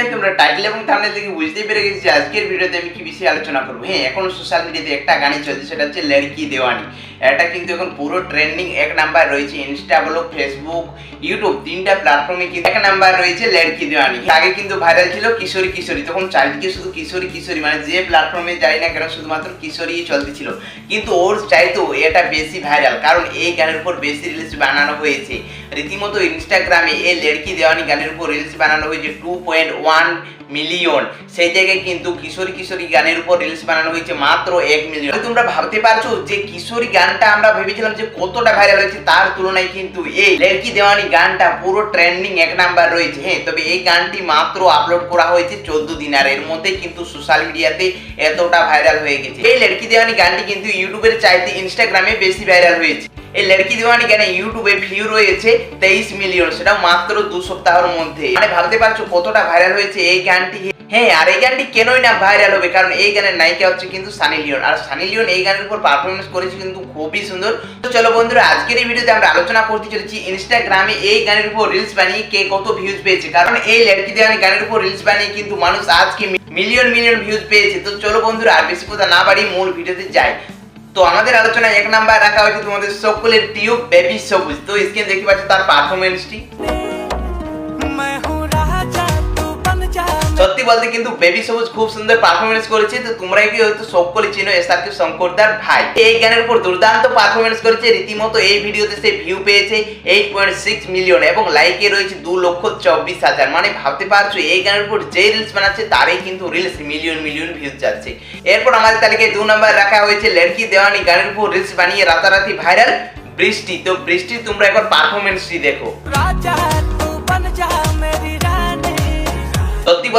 Video তোমরা title এবং thumbnail দেখে বুঝতেই পেরে গেছি যে আজকের ভিডিওতে আমি কি বিষয়ে আলোচনা করব। হ্যাঁ এখন সোশ্যাল মিডিয়াতে একটা গানই চলছে, সেটা হচ্ছে লড়কি দেওয়ানি। এটা কিন্তু এখন পুরো ট্রেন্ডিং এক নাম্বার রয়েছে ইনস্টা বলো ফেসবুক ইউটিউব তিনটা প্ল্যাটফর্মে কিন্তু এক নাম্বার রয়েছে লড়কি দেওয়ানি। আগে কিন্তু ভাইরাল ছিল কিশোরী কিশোরী, তখন চারিদিকে শুধু কিশোরী কিশোরী মানে যে প্ল্যাটফর্মে যাই না কেন শুধুমাত্র কিশোরী চলতেছিল। কিন্তু ওর চাইতেও এটা বেশি ভাইরাল কারণ এই গানের উপর বেশি রিলস বানানো হয়েছে। রীতিমতো ইনস্টাগ্রামে এই লড়কি দেওয়ানি গানের উপর রিলস বানানো হয়েছে টু পয়েন্ট ওয়ান মিলিয়ন সেই জায়গায় কিন্তু কিশোরী কিশোরী গানের উপর রিলস বানানো হয়েছে মাত্র এক মিলিয়ন তোমরা ভাবতে পারছ যে কিশোরী গানটা আমরা ভেবেছিলাম যে কতটা ভাইরাল হয়েছে তার তুলনায় কিন্তু এই লড়কি দেওয়ানি গানটা পুরো ট্রেন্ডিং এক নাম্বার রয়েছে। হ্যাঁ তবে এই গানটি মাত্র আপলোড করা হয়েছে চোদ্দ দিন আর এর মধ্যে কিন্তু সোশ্যাল মিডিয়াতে এতটা ভাইরাল হয়ে গেছে। এই লড়কি দেওয়ানি গানটি কিন্তু ইউটিউবের চাইতে ইনস্টাগ্রামে বেশি ভাইরাল হয়েছে। এই লড়কি দিওয়ানি গানে ইউটিউবে ভিউ রয়েছে তেইশ মিলিয়ন সেটাও মাত্র দু সপ্তাহের মধ্যে। মানে ভাবতে পারছ কতটা ভাইরাল হয়েছে এই গানটি? হ্যাঁ আর এই গানটি কেনই না ভাইরাল হবে? কারণ এই গানের নায়িকা হচ্ছে কিন্তু সানি লিওন। আর সানি লিওন এই গানের উপর পারফরমেন্স করেছে কিন্তু খুবই সুন্দর। তো চলো বন্ধুরা, আজকের এই ভিডিওতে আমরা আলোচনা করতে চলেছি ইনস্টাগ্রামে এই গানের উপর রিলস বানিয়ে কে কত ভিউজ পেয়েছে। কারণ এই লড়কি দেওয়ানি গানের উপর রিলস বানিয়ে কিন্তু মানুষ আজকে মিলিয়ন মিলিয়ন ভিউজ পেয়েছে। তো চলো বন্ধুরা, আর বেশি কথা না বাড়ি মূল ভিডিওতে যাই। তো আমাদের আলোচনায় এক নাম্বার রাখা হয়েছে তোমাদের সকলের প্রিয় বেবি সবুজ। তো স্ক্রিন দেখতে পাচ্ছ তার পারফরমেন্সটি সত্যি বলতে কিন্তু বেবি সবুজ খুব সুন্দর পারফরমেন্স করেছে, তো তোমরা কি হয়তো সকলে চিনো আর শঙ্করদার ভাই। এই গানের উপর দুর্দান্ত পারফরমেন্স করেছে, রীতিমতো এই ভিডিওতে সে ভিউ পেয়েছে এইট পয়েন্ট সিক্স মিলিয়ন এবং লাইকে রয়েছে দু লক্ষ চব্বিশ হাজার। মানে ভাবতে পারছ, এই গানের উপর যে রিলস বানাচ্ছে, তারই কিন্তু রিলস মিলিয়ন মিলিয়ন ভিউজ যাচ্ছে। এরপর আমাদের তালিকায় দু নম্বর রাখা হয়েছে লড়কি দেওয়ানি। গানের উপর রিলস বানিয়ে রাতারাতি ভাইরাল বৃষ্টি। তো বৃষ্টি তোমরা একবার পারফরমেন্সটি দেখো। राजा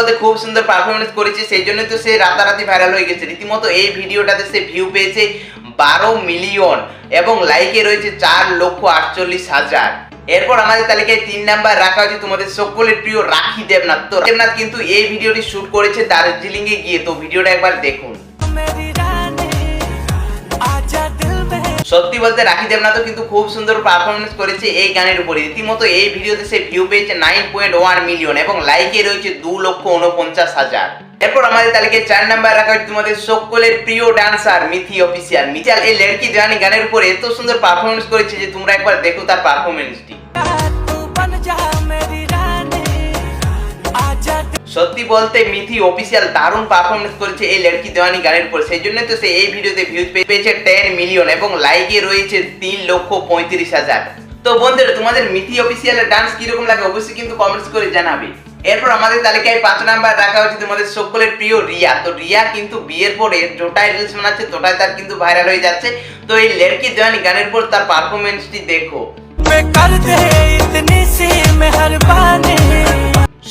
বলতে খুব সুন্দর পারফরমেন্স করেছে, সেই জন্য তো সে রাতারাতি ভাইরাল হয়ে গেছে। রীতিমতো এই ভিডিওটাতে সে ভিউ পেয়েছে বারো মিলিয়ন এবং লাইকে রয়েছে চার লক্ষ আটচল্লিশ হাজার। এরপর আমাদের তালিকায় তিন নাম্বার রাখা হয়েছে তোমাদের সকলের প্রিয় রাখি দেবনাথ। তো দেবনাথ কিন্তু এই ভিডিওটি শ্যুট করেছে দার্জিলিংয়ে গিয়ে, তো ভিডিওটা একবার দেখুন। সত্যি বলতে রাখি দেবনাথও কিন্তু খুব সুন্দর পারফরমেন্স করেছে এই গানের উপরে। রীতিমতো এই ভিডিওতে সে ভিউ পেয়েছে নাইন পয়েন্ট ওয়ান মিলিয়ন এবং লাইকে রয়েছে দু লক্ষ উনপঞ্চাশ হাজার। এরপর আমাদের তালিকায় চার নাম্বার রাখা হয়েছে তোমাদের সকলের প্রিয় ডান্সার মিথি অফিসিয়াল মিথাল এই লড়কি জানি গানের উপর এত সুন্দর পারফরমেন্স করেছে যে তোমরা একবার দেখো তার পারফরমেন্সটি সত্যি বলতে মিথি অফিসিয়াল দারুণ পারফরমেন্স করেছে এই লড়কি দেওয়ানি গানের উপর। সেই জন্য তো সে এই ভিডিওতে ভিউজ পেয়েছে টেন মিলিয়ন এবং লাইকে রয়েছে তিন লক্ষ পঁয়ত্রিশ হাজার। তো বন্ধুরা, তোমাদের মিথি অফিসিয়ালের ডান্স কীরকম লাগে অবশ্যই কিন্তু কমেন্টস করে জানাবে। এরপর আমাদের তালিকায় পাঁচ নাম্বার রাখা হচ্ছে তোমাদের সকলের প্রিয় রিয়া। তো রিয়া কিন্তু বিয়ের পরে জোটায় রিলস বানাচ্ছে তোটায় তার কিন্তু ভাইরাল হয়ে যাচ্ছে। তো এই লড়কি দেওয়ানি গানের পর তার পারফরমেন্সটি দেখো।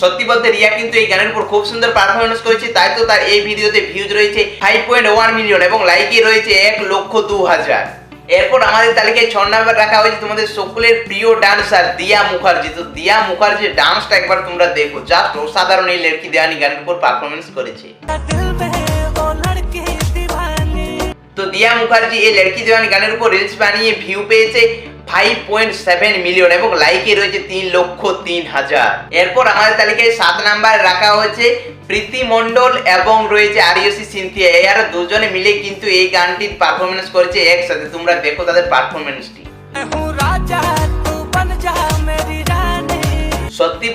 সত্যি বলতে রিয়া কিন্তু এই গানের উপর খুব সুন্দর পারফরমেন্স করেছে, তাই তো তার এই ভিডিওতে ভিউজ রয়েছে ফাইভ পয়েন্ট ওয়ান মিলিয়ন এবং লাইকে রয়েছে এক লক্ষ দু হাজার। এরপর আমাদের তালিকায় ছ নাম্বার রাখা হয়েছে তোমাদের সকলের প্রিয় ডান্সার দিয়া মুখার্জি। তো দিয়া মুখার্জির ডান্সটা একবার তোমরা দেখো জাস্ট অসাধারণ এই লড়কি দেওয়ানি গানের উপর পারফরমেন্স করেছে। তো দিয়া মুখার্জি এই লড়কি দেওয়ানি গানের উপর রিলস বানিয়ে ভিউ পেয়েছে ফাইভ পয়েন্ট সেভেন মিলিয়ন এবং লাইকে রয়েছে তিন লক্ষ তিন হাজার। এরপর আমাদের তালিকায় সাত নাম্বার রাখা হয়েছে প্রীতি মণ্ডল এবং রয়েছে আরিয়সি সিনথিয়া। আর দুজনে মিলে কিন্তু এই গানটির পারফরমেন্স করেছে একসাথে। তোমরা দেখো তাদের পারফরমেন্সটি রাজা বন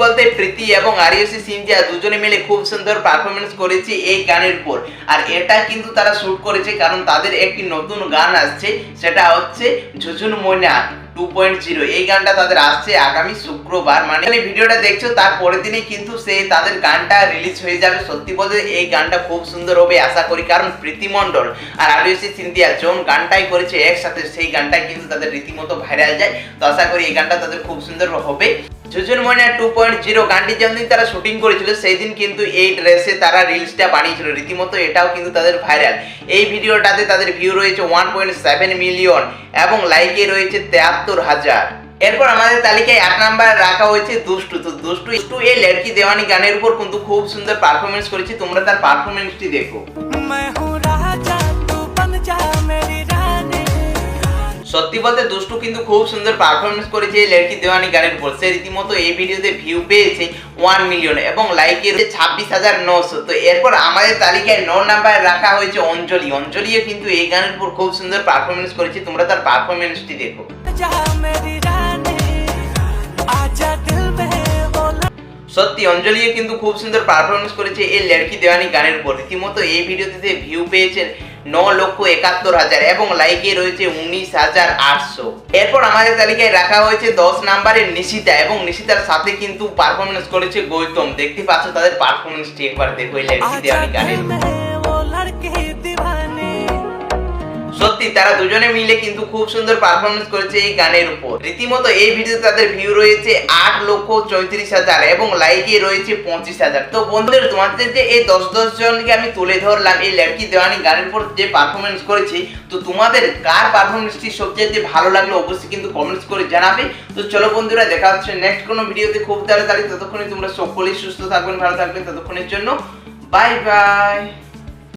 বলতে প্রীতি এবং আরিয়সি সিনথিয়া দুজনে মিলে খুব সুন্দর পারফরমেন্স করেছে এই গানের উপর। আর এটা কিন্তু তারা শুট করেছে কারণ তাদের একটি নতুন গান আসছে, সেটা হচ্ছে ঝুঝুন ময়না টু পয়েন্ট জিরো এই গানটা তাদের আসছে আগামী শুক্রবার। মানে ভিডিওটা দেখছ তার পরের দিনই কিন্তু সে তাদের গানটা রিলিজ হয়ে যাবে। সত্যি বলতে এই গানটা খুব সুন্দর হবে, আশা করি। কারণ প্রীতি মণ্ডল আর আরিয়সি সিনথিয়া যোন গানটাই করেছে একসাথে, সেই গানটাই কিন্তু তাদের রীতিমতো ভাইরাল যায়। তো আশা করি এই গানটা তাদের খুব সুন্দর হবে। ঝুঝুর ময়না টু পয়েন্ট জিরো গানটি যেদিন তারা শুটিং করেছিল সেই দিন কিন্তু এই ড্রেসে তারা রিলসটা বানিয়েছিল। রীতিমতো এটাও কিন্তু তাদের ভাইরাল এই ভিডিওটাতে তাদের ভিউ রয়েছে ওয়ান পয়েন্ট সেভেন মিলিয়ন এবং লাইকে রয়েছে তেয়াত্তর হাজার। এরপর আমাদের তালিকায় এক নাম্বার রাখা হয়েছে দুষ্টু। তো দুষ্টু একটু এই লড়কি দেওয়ানি গানের উপর কিন্তু খুব সুন্দর পারফরমেন্স করেছে। তোমরা তার পারফরমেন্সটি দেখো। সত্যি বলতে দুষ্টু কিন্তু খুব সুন্দর পারফরমেন্স করেছে এই লড়কি দেওয়ানি গানের উপর। সে রীতিমতো এই ভিডিওতে ভিউ পেয়েছে ওয়ান মিলিয়ন এবং লাইক এসেছে ছাব্বিশ হাজার নশো। তো এরপর আমাদের তালিকায় ন নাম্বার রাখা হয়েছে অঞ্জলি। অঞ্জলিও কিন্তু এই গানের উপর খুব সুন্দর পারফরমেন্স করেছে। তোমরা তার পারফরমেন্সটি দেখো। সত্যি অঞ্জলিও কিন্তু খুব সুন্দর পারফরমেন্স করেছে এই লড়কি দেওয়ানি গানের উপর। রীতিমতো এই ভিডিওতে ভিউ পেয়েছে ন লক্ষ একাত্তর হাজার এবং লাইকে রয়েছে উনিশ হাজার আটশো। এরপর আমাদের তালিকায় রাখা হয়েছে দশ নাম্বারের নিশিতা এবং নিশিতার সাথে কিন্তু পারফরমেন্স করেছে গৌতম। দেখতে পাচ্ছ তাদের পারফরমেন্সটি একবার দেখো এই आजा গানের সত্যি, তারা দুজনে মিলে কিন্তু খুব সুন্দর পারফরমেন্স করেছে এই গানের উপর। রীতিমতো এই ভিডিওতে তাদের ভিউ রয়েছে আট লক্ষ চৌত্রিশ হাজার এবং লাইকে রয়েছে পঁচিশ হাজার। তো বন্ধুদের, তোমাদের যে এই দশ দশ জনকে আমি তুলে ধরলাম এই লড়কি দেওয়ানি গানের উপর যে পারফরমেন্স করেছি, তো তোমাদের কার পারফরমেন্সটি সবচেয়ে ভালো লাগল অবশ্যই কিন্তু কমেন্টস করে জানাবে। তো চলো বন্ধুরা, দেখা হচ্ছে নেক্সট কোনো ভিডিওতে খুব তাড়াতাড়ি। ততক্ষণে তোমরা সকলেই সুস্থ থাকবেন, ভালো থাকবেন ততক্ষণের জন্য। Bye bye